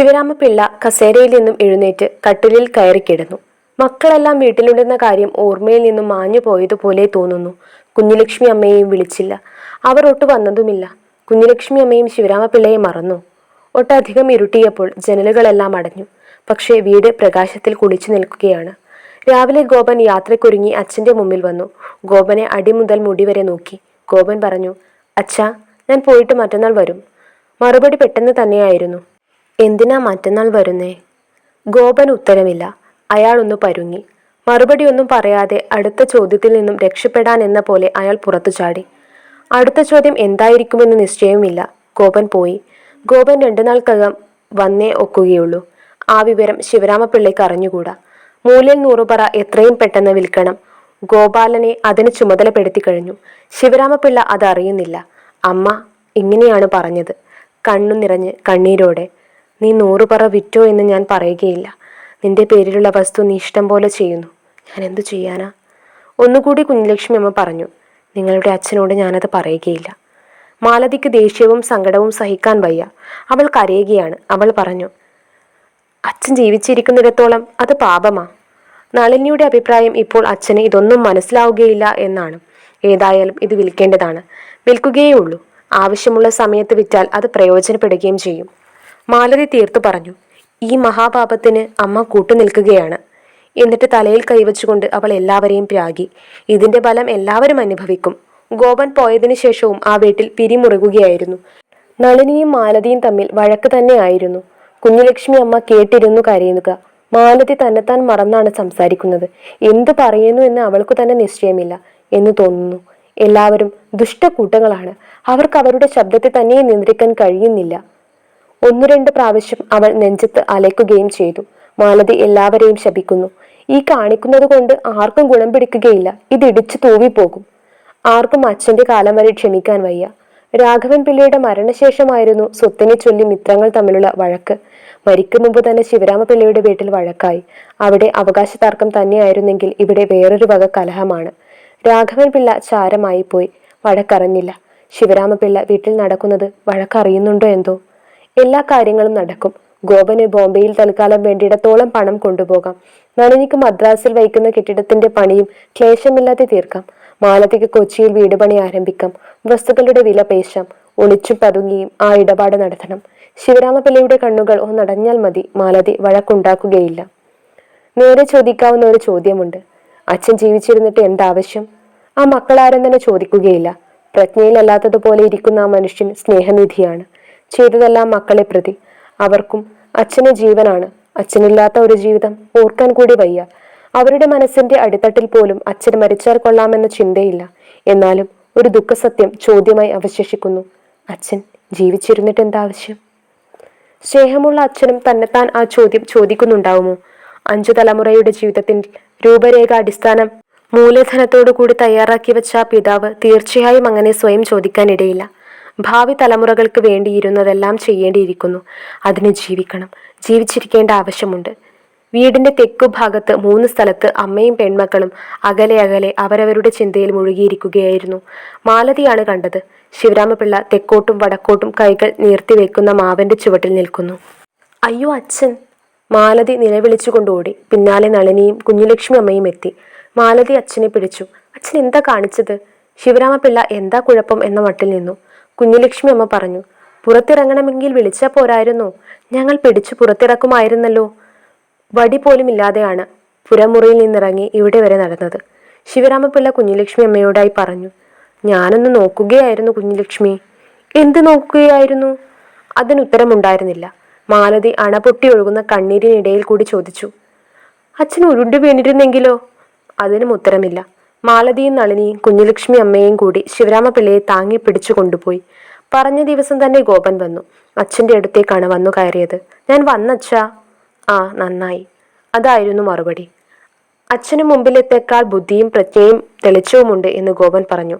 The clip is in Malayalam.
ശിവരാമപിള്ള കസേരയിൽ നിന്നും എഴുന്നേറ്റ് കട്ടിലിൽ കയറി കിടന്നു. മക്കളെല്ലാം വീട്ടിലുണ്ടെന്ന കാര്യം ഓർമ്മയിൽ നിന്നും മാഞ്ഞു പോയതുപോലെ തോന്നുന്നു. കുഞ്ഞുലക്ഷ്മി അമ്മയെയും വിളിച്ചില്ല. അവർ ഒട്ടു വന്നതുമില്ല. കുഞ്ഞുലക്ഷ്മി അമ്മയും ശിവരാമപിള്ളയെ മറന്നു. ഒട്ടധികം ഇരുട്ടിയപ്പോൾ ജനലുകളെല്ലാം അടഞ്ഞു. പക്ഷേ വീട് പ്രകാശത്തിൽ കുളിച്ചു നിൽക്കുകയാണ്. രാവിലെ ഗോപൻ യാത്രക്കൊരുങ്ങി അച്ഛന്റെ മുമ്പിൽ വന്നു. ഗോപനെ അടി മുതൽ മുടി വരെ നോക്കി. ഗോപൻ പറഞ്ഞു അച്ഛാ ഞാൻ പോയിട്ട് മറ്റന്നാൾ വരും. മറുപടി പെട്ടെന്ന് തന്നെയായിരുന്നു. എന്തിനാ മറ്റന്നാൾ വരുന്നേ? ഗോപൻ ഉത്തരമില്ല. അയാൾ ഒന്ന് പരുങ്ങി. മറുപടിയൊന്നും പറയാതെ അടുത്ത ചോദ്യത്തിൽ നിന്നും രക്ഷപ്പെടാൻ എന്ന പോലെ അയാൾ പുറത്തു ചാടി. അടുത്ത ചോദ്യം എന്തായിരിക്കുമെന്ന് നിശ്ചയവുമില്ല. ഗോപൻ പോയി. ഗോപൻ രണ്ടു നാൾക്കകം വന്നേ ഒക്കുകയുള്ളൂ. ആ വിവരം ശിവരാമപിള്ളയ്ക്ക് അറിഞ്ഞുകൂടാ. മൂല്യൽ നൂറുപറ എത്രയും പെട്ടെന്ന് വിൽക്കണം. ഗോപാലനെ അതിന് ചുമതലപ്പെടുത്തി കഴിഞ്ഞു. ശിവരാമപിള്ള അത് അറിയുന്നില്ല അമ്മ ഇങ്ങനെയാണ് പറഞ്ഞത്. കണ്ണു നിറഞ്ഞ് കണ്ണീരോടെ. നീ നൂറുപറ വിറ്റോ എന്ന് ഞാൻ പറയുകയില്ല. നിന്റെ പേരിലുള്ള വസ്തു നീ ഇഷ്ടം പോലെ ചെയ്യുന്നു. ഞാൻ എന്തു ചെയ്യാനാ? ഒന്നുകൂടി കുഞ്ഞലക്ഷ്മി അമ്മ പറഞ്ഞു നിങ്ങളുടെ അച്ഛനോട് ഞാനത് പറയുകയില്ല. മാലതിക്ക് ദേഷ്യവും സങ്കടവും സഹിക്കാൻ വയ്യ. അവൾ കരയുകയാണ്. അവൾ പറഞ്ഞു അച്ഛൻ ജീവിച്ചിരിക്കുന്നിടത്തോളം അത് പാപമാ. നളിനിയുടെ അഭിപ്രായം ഇപ്പോൾ അച്ഛന് ഇതൊന്നും മനസ്സിലാവുകയില്ല എന്നാണ്. ഏതായാലും ഇത് വിൽക്കേണ്ടതാണ്. വിൽക്കുകയേ ഉള്ളൂ. ആവശ്യമുള്ള സമയത്ത് വിറ്റാൽ അത് പ്രയോജനപ്പെടുകയും ചെയ്യും. മാലതി തീർത്തു പറഞ്ഞു ഈ മഹാപാപത്തിന് അമ്മ കൂട്ടുനിൽക്കുകയാണ്. എന്നിട്ട് തലയിൽ കൈവച്ചുകൊണ്ട് അവൾ എല്ലാവരെയും പ്രാഗി. ഇതിന്റെ ഫലം എല്ലാവരും അനുഭവിക്കും. ഗോപൻ പോയതിനു ശേഷവും ആ വീട്ടിൽ പിരിമുറുകുകയായിരുന്നു. നളിനിയും മാലതിയും തമ്മിൽ വഴക്ക് തന്നെയായിരുന്നു കുഞ്ഞുലക്ഷ്മി അമ്മ കേട്ടിരുന്നു കരയുക. മാലതി തന്നെത്താൻ മറന്നാണ് സംസാരിക്കുന്നത്. എന്തു പറയുന്നു എന്ന് അവൾക്ക് തന്നെ നിശ്ചയമില്ല എന്ന് തോന്നുന്നു. എല്ലാവരും ദുഷ്ടക്കൂട്ടങ്ങളാണ് അവർക്ക് അവരുടെ ശബ്ദത്തെ തന്നെ നിയന്ത്രിക്കാൻ കഴിയുന്നില്ല. ഒന്നു രണ്ട് പ്രാവശ്യം അവൾ നെഞ്ചത്ത് അലയ്ക്കുകയും ചെയ്തു. മാലതി എല്ലാവരെയും ശപിക്കുന്നു. ഈ കാണിക്കുന്നത് കൊണ്ട് ആർക്കും ഗുണം പിടിക്കുകയില്ല. ഇത് ഇടിച്ചു തൂവിപ്പോകും. ആർക്കും അച്ഛന്റെ കാലം വരെ ക്ഷമിക്കാൻ വയ്യ. രാഘവൻ പിള്ളയുടെ മരണശേഷമായിരുന്നു സ്വത്തിനെ ചൊല്ലി മിത്രങ്ങൾ തമ്മിലുള്ള വഴക്ക്. മരിക്കും മുമ്പ് തന്നെ ശിവരാമ പിള്ളയുടെ വീട്ടിൽ വഴക്കായി. അവിടെ അവകാശ തർക്കം തന്നെയായിരുന്നെങ്കിൽ ഇവിടെ വേറൊരു വക കലഹമാണ്. രാഘവൻ പിള്ള ചാരമായി പോയി വഴക്കറിഞ്ഞില്ല ശിവരാമപിള്ള വീട്ടിൽ നടക്കുന്നത് വഴക്കറിയുന്നുണ്ടോ എന്തോ? എല്ലാ കാര്യങ്ങളും നടക്കും. ഗോപന് ബോംബെയിൽ തൽക്കാലം വേണ്ടിയിടത്തോളം പണം കൊണ്ടുപോകാം. നളിനിക്ക് മദ്രാസിൽ വയ്ക്കുന്ന കെട്ടിടത്തിന്റെ പണിയും ക്ലേശമില്ലാതെ തീർക്കാം. മാലതിക്ക് കൊച്ചിയിൽ വീട് പണി ആരംഭിക്കാം. വസ്തുക്കളുടെ വില പേശാം. ഒളിച്ചും പതുങ്ങിയും ആ ഇടപാട് നടത്തണം. ശിവരാമപിള്ളയുടെ കണ്ണുകൾ ഒന്നടഞ്ഞാൽ മതി. മാലതി വഴക്കുണ്ടാക്കുകയില്ല. നേരെ ചോദിക്കാവുന്ന ഒരു ചോദ്യമുണ്ട്. അച്ഛൻ ജീവിച്ചിരുന്നിട്ട് എന്താവശ്യം? ആ മക്കളാരും തന്നെ ചോദിക്കുകയില്ല. പ്രജ്ഞയിലല്ലാത്തതുപോലെ ഇരിക്കുന്ന ആ മനുഷ്യൻ സ്നേഹനിധിയാണ്. ചെയ്തതെല്ലാം മക്കളെ പ്രതി. അവർക്കും അച്ഛന് ജീവനാണ്. അച്ഛനില്ലാത്ത ഒരു ജീവിതം ഓർക്കാൻ കൂടി വയ്യ. അവരുടെ മനസ്സിന്റെ അടിത്തട്ടിൽ പോലും അച്ഛൻ മരിച്ചാൽ കൊള്ളാമെന്ന ചിന്തയില്ല. എന്നാലും ഒരു ദുഃഖസത്യം ചോദ്യമായി അവശേഷിക്കുന്നു. അച്ഛൻ ജീവിച്ചിരുന്നിട്ട് എന്താവശ്യം സ്നേഹമുള്ള അച്ഛനും തന്നെത്താൻ ആ ചോദ്യം ചോദിക്കുന്നുണ്ടാവുമോ? അഞ്ചു തലമുറയുടെ ജീവിതത്തിൽ രൂപരേഖ അടിസ്ഥാനം മൂലധനത്തോടു കൂടി തയ്യാറാക്കി വെച്ച ആ പിതാവ് തീർച്ചയായും അങ്ങനെ സ്വയം ചോദിക്കാനിടയില്ല. ഭാവി തലമുറകൾക്ക് വേണ്ടിയിരുന്നതെല്ലാം ചെയ്യേണ്ടിയിരിക്കുന്നു. അതിന് ജീവിക്കണം. ജീവിച്ചിരിക്കേണ്ട ആവശ്യമുണ്ട്. വീടിന്റെ തെക്കു ഭാഗത്ത് മൂന്ന് സ്ഥലത്ത് അമ്മയും പെൺമക്കളും അകലെ അകലെ അവരവരുടെ ചിന്തയിൽ മുഴുകിയിരിക്കുകയായിരുന്നു. മാലതിയാണ് കണ്ടത്. ശിവരാമപിള്ള തെക്കോട്ടും വടക്കോട്ടും കൈകൾ നീർത്തിവെക്കുന്ന മാവന്റെ ചുവട്ടിൽ നിൽക്കുന്നു. അയ്യോ അച്ഛൻ! മാലതി നിലവിളിച്ചുകൊണ്ട് ഓടി പിന്നാലെ നളിനിയും കുഞ്ഞുലക്ഷ്മി അമ്മയും എത്തി. മാലതി അച്ഛനെ പിടിച്ചു. അച്ഛൻ എന്താ കാണിച്ചത്? ശിവരാമപിള്ള എന്താ കുഴപ്പം എന്ന മട്ടിൽ നിന്നു. കുഞ്ഞുലക്ഷ്മി അമ്മ പറഞ്ഞു പുറത്തിറങ്ങണമെങ്കിൽ വിളിച്ചാൽ പോരായിരുന്നു. ഞങ്ങൾ പിടിച്ചു പുറത്തിറക്കുമായിരുന്നല്ലോ. വടി പോലും ഇല്ലാതെയാണ് പുരമുറിയിൽ നിന്നിറങ്ങി ഇവിടെ വരെ നടന്നത്. ശിവരാമപിള്ള കുഞ്ഞുലക്ഷ്മി അമ്മയോടായി പറഞ്ഞു ഞാനൊന്ന് നോക്കുകയായിരുന്നു കുഞ്ഞുലക്ഷ്മി. എന്ത് നോക്കുകയായിരുന്നു? അതിനുത്തരമുണ്ടായിരുന്നില്ല. മാലതി അണപൊട്ടി ഒഴുകുന്ന കണ്ണീരിനിടയിൽ കൂടി ചോദിച്ചു അച്ഛൻ ഉരുണ്ടു വീണിരുന്നെങ്കിലോ? അതിനും ഉത്തരമില്ല. മാലതിയും നളിനിയും കുഞ്ഞുലക്ഷ്മി അമ്മയും കൂടി ശിവരാമപിള്ളയെ താങ്ങി പിടിച്ചു കൊണ്ടുപോയി. പറഞ്ഞ ദിവസം തന്നെ ഗോപൻ വന്നു. അച്ഛന്റെ അടുത്തേക്കാണ് വന്നു കയറിയത്. ഞാൻ വന്നച്ഛാ ആ നന്നായി. അതായിരുന്നു മറുപടി. അച്ഛനു മുമ്പിലെത്തേക്കാൾ ബുദ്ധിയും പ്രജ്ഞയും തെളിച്ചവുമുണ്ട് എന്ന് ഗോപൻ പറഞ്ഞു.